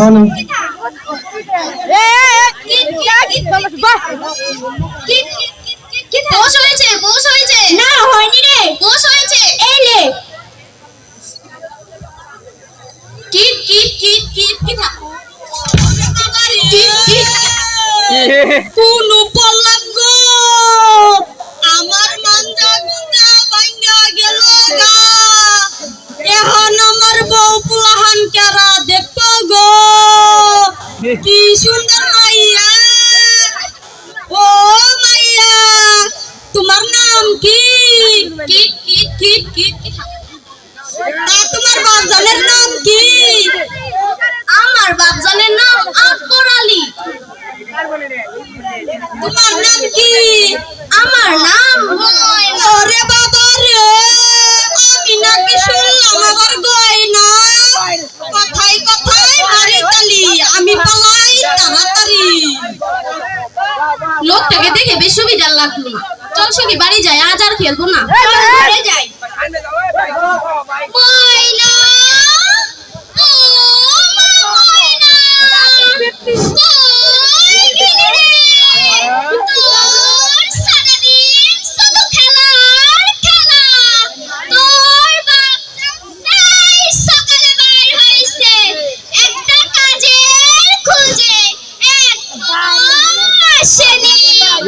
ধরনের না হয়নি রে বোস হয়েছে এই লে কিট কিট কিট কিট কিট লোকটাকে দেখে বেশ সুবিধার লাগল না চল সখী বাড়ি যাই আজ আর খেলব না যাই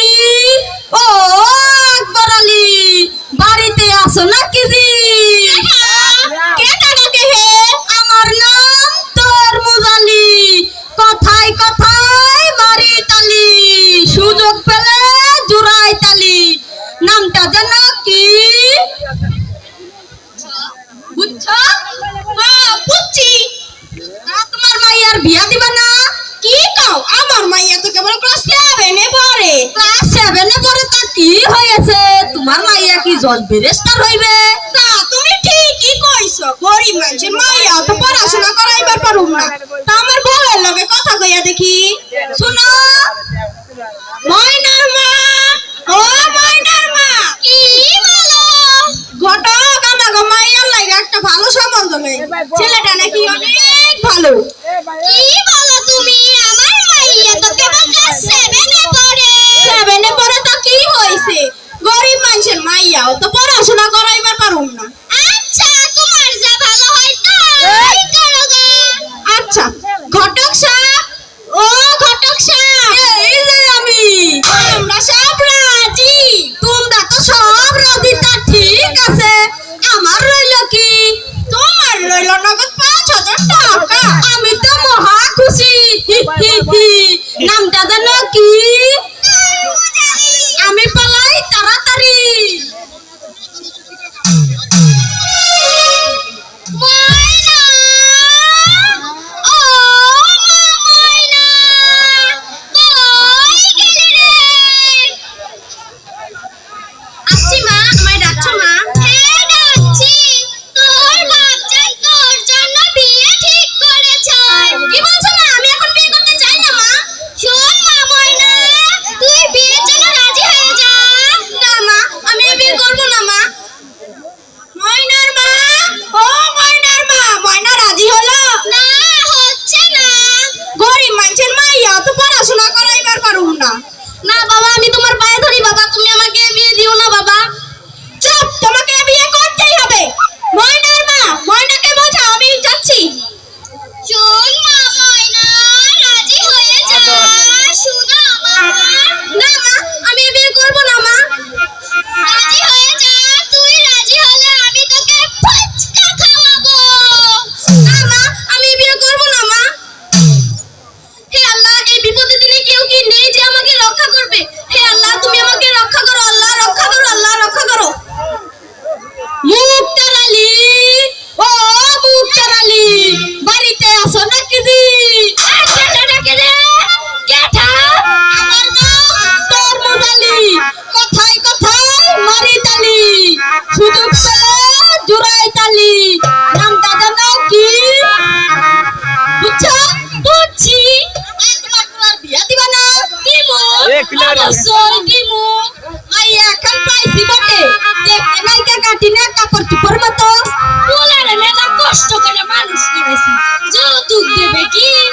আলী। ও আকবর আলী বাড়িতে আসো নাকি জি? একজন বেরেস্টার হইবে। পড়াশোনা করো।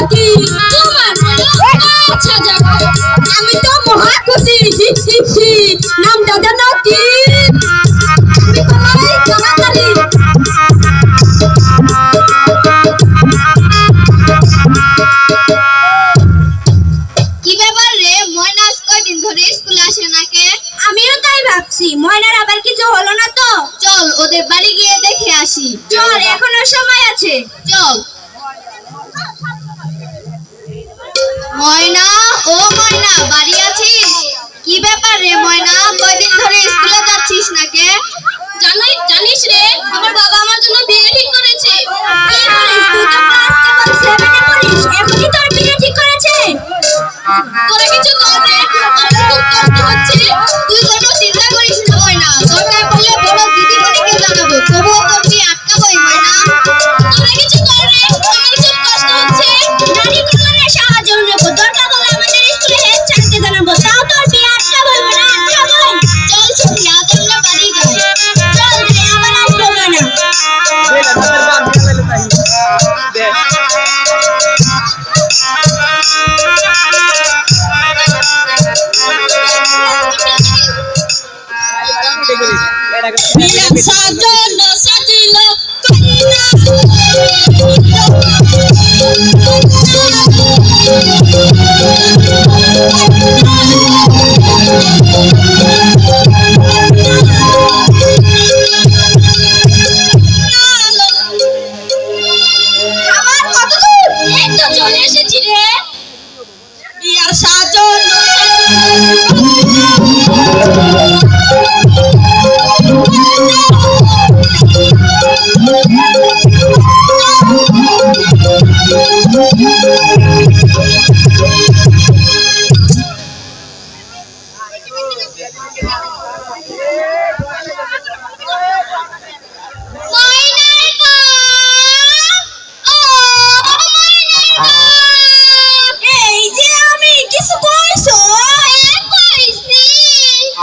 যদি তোমার আচ্ছা রে? ময়না আজ কয়দিন স্কুলে আসে না কে আমিও তাই ভাবছি। ময়নার আবার কিছু হলো না তো? চল ওদের বাড়ি গিয়ে দেখে আসি। চল এখনও সময় আছে। চল। ময়না, ও ময়না, বাড়ি আছিস? কি ব্যাপার রে ময়না? কয়দিন ধরে স্কুলে যাচ্ছিস না কে জানিস জানিস রে, আমার বাবা আমার জন্য বিয়ে ঠিক 啥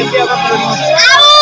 Aí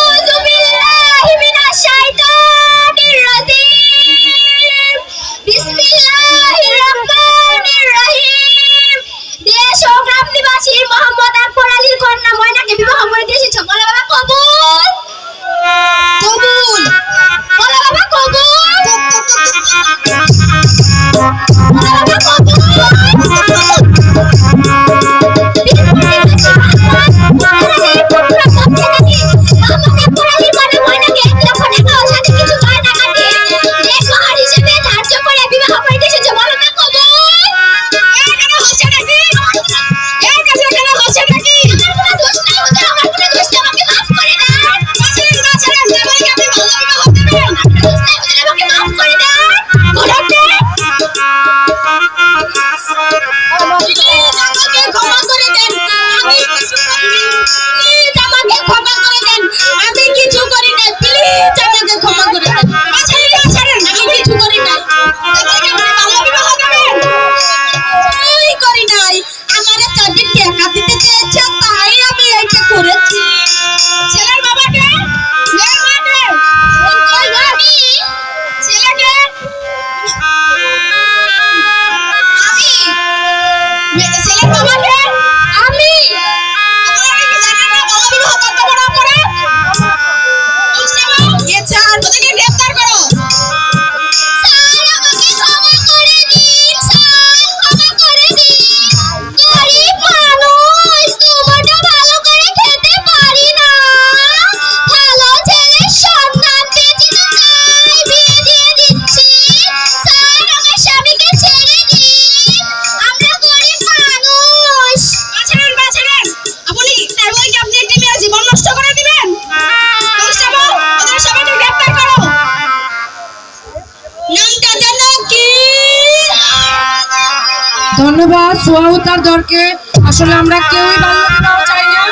ধন্যবাদ সোয়া দরকে। আসলে আমরা কেউই বাল্য চাই না।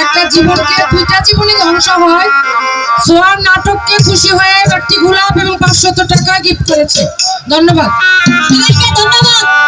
একটা জীবনকে, দুইটা জীবনে ধ্বংস হয়। সোহার নাটককে খুশি হয়ে একটি গোলাপ এবং পাঁচশত টাকা গিফট করেছে। ধন্যবাদ। ধন্যবাদ।